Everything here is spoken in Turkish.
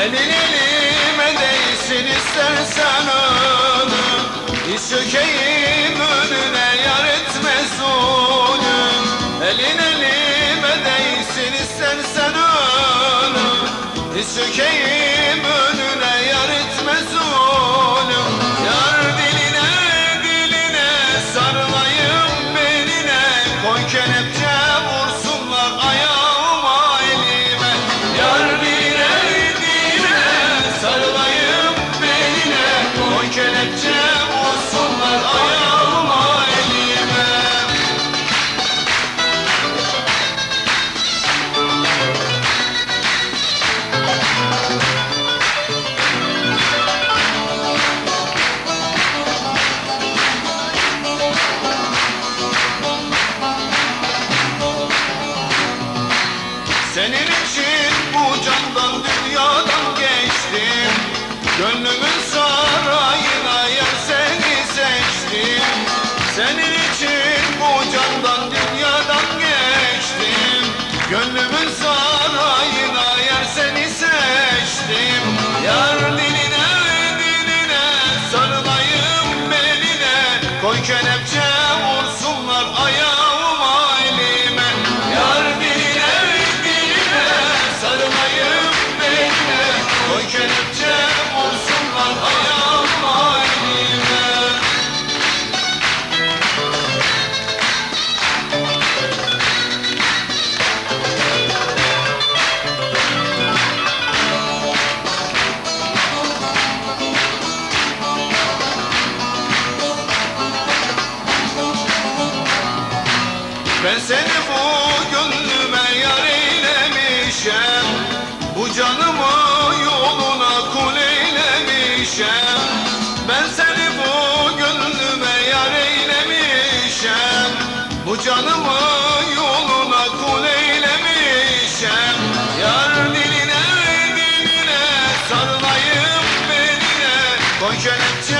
Elin elime değsin istersen ölüm Hiç çökeyim önüne yar etmez zulüm Elin elime değsin istersen ölüm Hiç çökeyim önüne. Senin için Koy kelepçe Ben seni bu gönlüme yar eylemişem. Bu canımı yoluna kul eylemişem. Ben seni bu gönlüme yar eylemişem. Bu canımı yoluna kul eylemişem. Yar diline diline sarılayım beline. Koy kelepçe